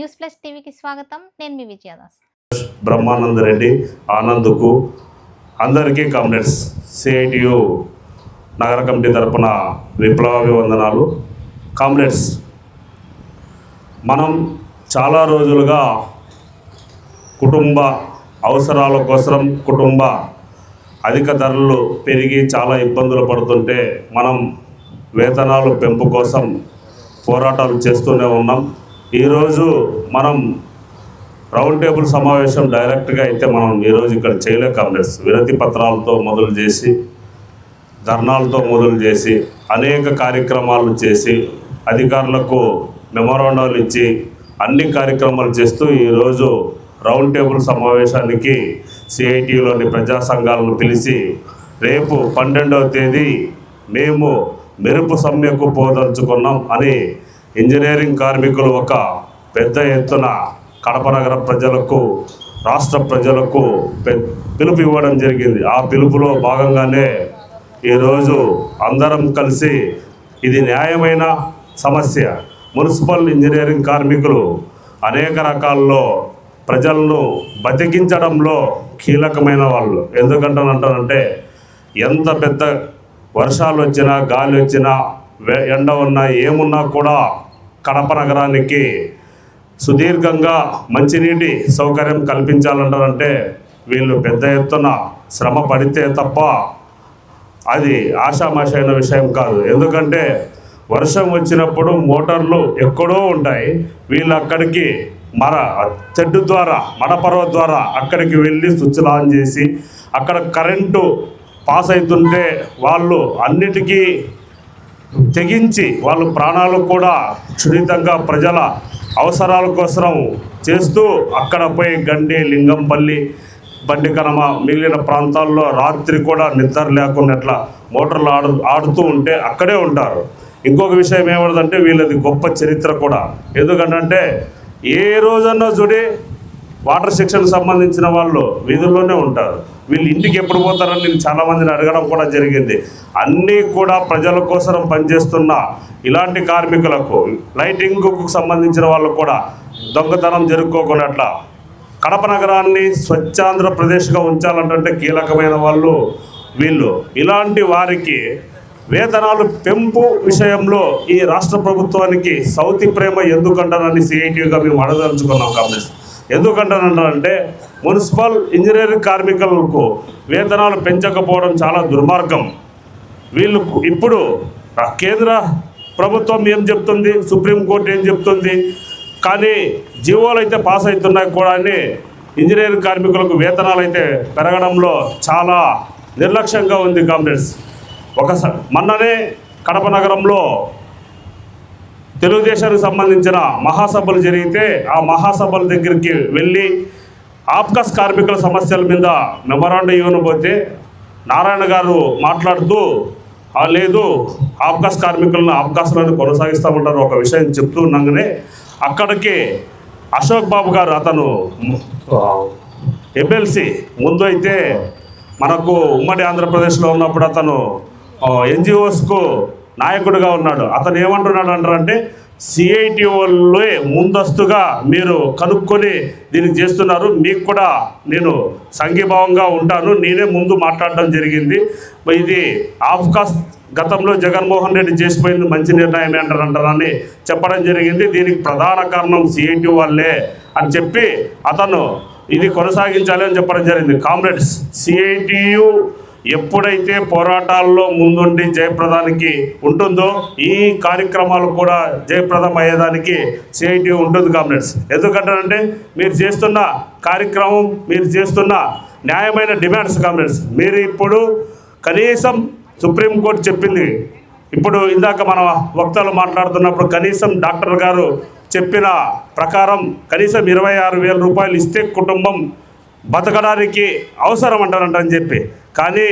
News plus టీవీకి స్వాగతం. నేను మీ విజయదాస్. బ్రహ్మానంద రెడ్డి ఆనంద్కు అందరికీ కామ్రేడ్స్ సిఐటియు నగర కమిటీ తరపున విప్లవాభివందనాలు. కామ్రేడ్స్ మనం చాలా రోజులుగా కుటుంబ అవసరాల కోసం కుటుంబ అధిక ధరలు పెరిగి చాలా ఇబ్బందులు పడుతుంటే మనం వేతనాలు పెంపు కోసం పోరాటాలు చేస్తూనే ఉన్నాం. ఈరోజు మనం రౌండ్ టేబుల్ సమావేశం డైరెక్ట్గా అయితే మనం ఈరోజు ఇక్కడ చేయలేక కాంగ్రెస్. వినతి పత్రాలతో మొదలు చేసి ధర్నాలతో మొదలు చేసి అనేక కార్యక్రమాలు చేసి అధికారులకు మెమోరాండాలు ఇచ్చి అన్ని కార్యక్రమాలు చేస్తూ ఈరోజు రౌండ్ టేబుల్ సమావేశానికి సిఐటిలోని ప్రజా సంఘాలను పిలిచి రేపు పన్నెండవ తేదీ మేము మెరుపు సమ్మెకు పోదలుచుకున్నాం అని ఇంజనీరింగ్ కార్మికులు ఒక పెద్ద ఎత్తున కడప నగర ప్రజలకు రాష్ట్ర ప్రజలకు పె- పిలుపు ఇవ్వడం జరిగింది. ఆ పిలుపులో భాగంగానే ఈరోజు అందరం కలిసి ఇది న్యాయమైన సమస్య. మున్సిపల్ ఇంజనీరింగ్ కార్మికులు అనేక రకాల్లో ప్రజలను బతికించడంలో కీలకమైన వాళ్ళు. ఎందుకంటానంటానంటే ఎంత పెద్ద వర్షాలు వచ్చినా గాలి వచ్చినా ఎండ ఉన్నా ఏమున్నా కూడా కడప నగరానికి సుదీర్ఘంగా మంచినీటి సౌకర్యం కల్పించాలంటారంటే వీళ్ళు పెద్ద ఎత్తున శ్రమ పడితే తప్ప అది ఆషామాషైన విషయం కాదు. ఎందుకంటే వర్షం వచ్చినప్పుడు మోటార్లు ఎక్కడో ఉంటాయి. వీళ్ళు అక్కడికి మర తెడ్డు ద్వారా మడపర్వ ద్వారా అక్కడికి వెళ్ళి స్విచ్ ఆన్ చేసి అక్కడ కరెంటు పాస్ అవుతుంటే వాళ్ళు అన్నిటికీ తెగించి వాళ్ళు ప్రాణాలు కూడా క్షుణితంగా ప్రజల అవసరాల కోసం చేస్తూ అక్కడ పోయి గండి లింగంపల్లి బండికనమ మిగిలిన ప్రాంతాల్లో రాత్రి కూడా నిద్ర లేకున్నట్ల మోటార్లు ఆడు ఆడుతూ ఉంటే అక్కడే ఉంటారు. ఇంకొక విషయం ఏమన్నదంటే వీళ్ళది గొప్ప చరిత్ర కూడా. ఎందుకంటే ఏ రోజన్నా చూడి వాటర్ సెక్షన్ సంబంధించిన వాళ్ళు వీధుల్లోనే ఉంటారు. వీళ్ళు ఇంటికి ఎప్పుడు పోతారని నేను చాలా మందిని అడగడం కూడా జరిగింది. అన్నీ కూడా ప్రజల కోసం పనిచేస్తున్న ఇలాంటి కార్మికులకు లైటింగ్కు సంబంధించిన వాళ్ళు కూడా దొంగతనం జరుపుకోకున్నట్ల. కడప నగరాన్ని స్వచ్ఛాంధ్రప్రదేశ్గా ఉంచాలంటే కీలకమైన వాళ్ళు వీళ్ళు. ఇలాంటి వారికి వేతనాలు పెంపు విషయంలో ఈ రాష్ట్ర ప్రభుత్వానికి సౌతి ప్రేమ ఎందుకంటారని సిఐటిగా మేము అడగదలుచుకున్నాం కాంగ్రెస్ ఎందుకంటానంటే మున్సిపల్ ఇంజనీరింగ్ కార్మికులకు వేతనాలు పెంచకపోవడం చాలా దుర్మార్గం. వీళ్ళు ఇప్పుడు కేంద్ర ప్రభుత్వం ఏం చెప్తుంది? సుప్రీంకోర్టు ఏం చెప్తుంది? కానీ జీవోలు అయితే పాస్ అవుతున్నాయి కూడా అని ఇంజనీరింగ్ కార్మికులకు వేతనాలు అయితే పెరగడంలో చాలా నిర్లక్ష్యంగా ఉంది కామ్రేడ్స్ ఒకసారి మొన్ననే కడప నగరంలో తెలుగుదేశానికి సంబంధించిన మహాసభలు జరిగితే ఆ మహాసభల దగ్గరికి వెళ్ళి ఆప్కాస్ కార్మికుల సమస్యల మీద మెమరాండం ఇవ్వకపోతే నారాయణ గారు మాట్లాడుతూ లేదు ఆప్కాస్ కార్మికులను ఆప్కాస్లను కొనసాగిస్తామంటారు ఒక విషయం చెప్తూ ఉన్నాగానే అక్కడికి అశోక్ బాబు గారు అతను ఎమ్మెల్సీ. ముందు అయితే మనకు ఉమ్మడి ఆంధ్రప్రదేశ్లో ఉన్నప్పుడు అతను ఎన్జిఓస్కు నాయకుడిగా ఉన్నాడు. అతను ఏమంటున్నాడు అంటారంటే సిఐటి వాళ్ళే ముందస్తుగా మీరు కనుక్కొని దీనికి చేస్తున్నారు. మీకు కూడా నేను సంఘీభావంగా ఉంటాను. నేనే ముందు మాట్లాడడం జరిగింది. ఇది ఆఫ్కాస్ గతంలో జగన్మోహన్ రెడ్డి చేసిపోయింది మంచి నిర్ణయం అంటారంటారని చెప్పడం జరిగింది. దీనికి ప్రధాన కారణం సిఐటి వాళ్ళే అని చెప్పి అతను ఇది కొనసాగించాలి అని చెప్పడం జరిగింది. కామ్రేడ్స్ సిఐటియు ఎప్పుడైతే పోరాటాల్లో ముందుండి జయప్రదానికి ఉంటుందో ఈ కార్యక్రమాలు కూడా జయప్రదం అయ్యేదానికి సిఐటి ఉంటుంది కామ్రేడ్స్. ఎందుకంటారంటే మీరు చేస్తున్న కార్యక్రమం మీరు చేస్తున్న న్యాయమైన డిమాండ్స్ కామ్రేడ్స్. మీరు ఇప్పుడు కనీసం సుప్రీంకోర్టు చెప్పింది. ఇప్పుడు ఇందాక మన వక్తలు మాట్లాడుతున్నప్పుడు కనీసం డాక్టర్ గారు చెప్పిన ప్రకారం కనీసం ఇరవై ఆరు వేల రూపాయలు ఇస్తే కుటుంబం బతకడానికి అవసరం అంటారంట అని చెప్పి. కానీ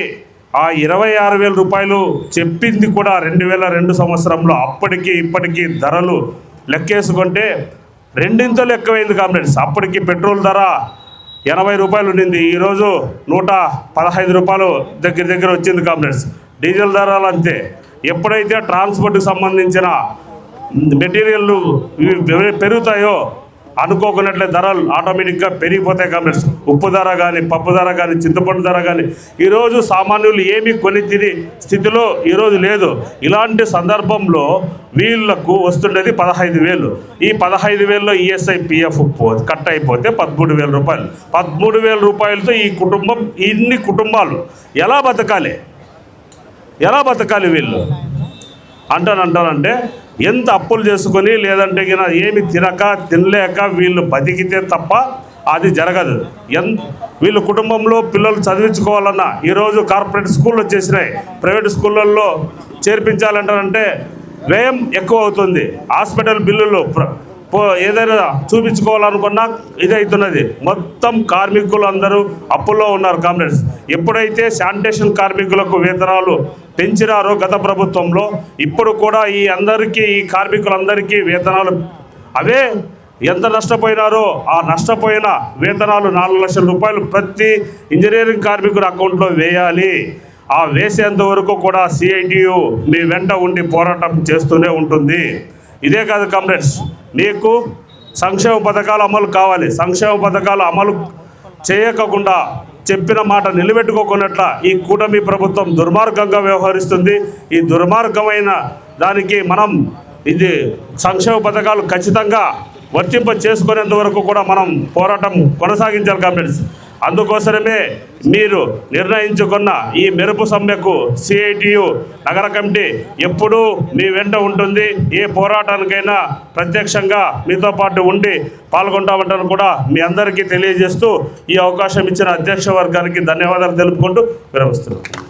ఆ ఇరవై ఆరు వేల రూపాయలు చెప్పింది కూడా రెండు వేల రెండు సంవత్సరంలో అప్పటికి ఇప్పటికీ ధరలు లెక్కేసుకుంటే రెండింతలు ఎక్కువైంది కామ్రేడ్స్. అప్పటికి పెట్రోల్ ధర ఎనభై రూపాయలు ఉండింది. ఈరోజు నూట పదహైదు రూపాయలు దగ్గర దగ్గర వచ్చింది కామ్రేడ్స్. డీజిల్ ధరలు అంతే. ఎప్పుడైతే ట్రాన్స్పోర్ట్కి సంబంధించిన మెటీరియల్ పెరుగుతాయో అనుకోకున్నట్లే ధరలు ఆటోమేటిక్గా పెరిగిపోతాయి కామ్రేడ్స్ ఉప్పు ధర కానీ పప్పు ధర కానీ చింతపండు ధర కానీ ఈరోజు సామాన్యులు ఏమీ కొని తిని స్థితిలో ఈరోజు లేదు. ఇలాంటి సందర్భంలో వీళ్ళకు వస్తుండేది పదహైదు వేలు. ఈ పదహైదు వేలలో ఈఎస్ఐ పిఎఫ్ కట్ అయిపోతే పదమూడు వేల రూపాయలు. పదమూడు వేల రూపాయలతో ఈ కుటుంబం ఇన్ని కుటుంబాలు ఎలా బతకాలి? ఎలా బతకాలి వీళ్ళు? అంటానంటానంటే ఎంత అప్పులు చేసుకొని లేదంటే ఏమి తినక తినలేక వీళ్ళు బతికితే తప్ప అది జరగదు. ఎన్ వీళ్ళు కుటుంబంలో పిల్లలు చదివించుకోవాలన్నా ఈరోజు కార్పొరేట్ స్కూళ్ళు వచ్చేసినాయి. ప్రైవేట్ స్కూళ్ళల్లో చేర్పించాలంటారంటే వ్యయం ఎక్కువ అవుతుంది. హాస్పిటల్ బిల్లులు పో ఏదైనా చూపించుకోవాలనుకున్నా ఇది అవుతున్నది. మొత్తం కార్మికులు అందరూ అప్పుల్లో ఉన్నారు కామ్రేడ్స్. ఎప్పుడైతే శానిటేషన్ కార్మికులకు వేతనాలు పెంచినారు గత ప్రభుత్వంలో ఇప్పుడు కూడా ఈ అందరికీ ఈ కార్మికులందరికీ వేతనాలు అవే ఎంత నష్టపోయినారో ఆ నష్టపోయిన వేతనాలు నాలుగు లక్షల రూపాయలు ప్రతి ఇంజనీరింగ్ కార్మికుడి అకౌంట్లో వేయాలి. ఆ వేసేంత వరకు కూడా సిఐటియు మీ వెంట ఉండి పోరాటం చేస్తూనే ఉంటుంది. ఇదే కాదు కామ్రేడ్స్ మీకు సంక్షేమ పథకాలు అమలు కావాలి. సంక్షేమ పథకాలు అమలు చేయకుండా చెప్పిన మాట నిలబెట్టుకోకున్నట్ల ఈ కూటమి ప్రభుత్వం దుర్మార్గంగా వ్యవహరిస్తుంది. ఈ దుర్మార్గమైన దానికి మనం ఇది సంక్షేమ పథకాలు ఖచ్చితంగా వర్తింప చేసుకునేంత వరకు కూడా మనం పోరాటం కొనసాగించాలి కామ్రేడ్స్. అందుకోసమే మీరు నిర్ణయించుకున్న ఈ మెరుపు సమ్మెకు సిఐటియు నగర కమిటీ ఎప్పుడూ మీ వెంట ఉంటుంది. ఏ పోరాటానికైనా ప్రత్యక్షంగా మీతో పాటు ఉండి పాల్గొంటామంటాను కూడా మీ అందరికీ తెలియజేస్తూ ఈ అవకాశం ఇచ్చిన అధ్యక్ష వర్గానికి ధన్యవాదాలు తెలుపుకుంటూ విరమిస్తున్నాను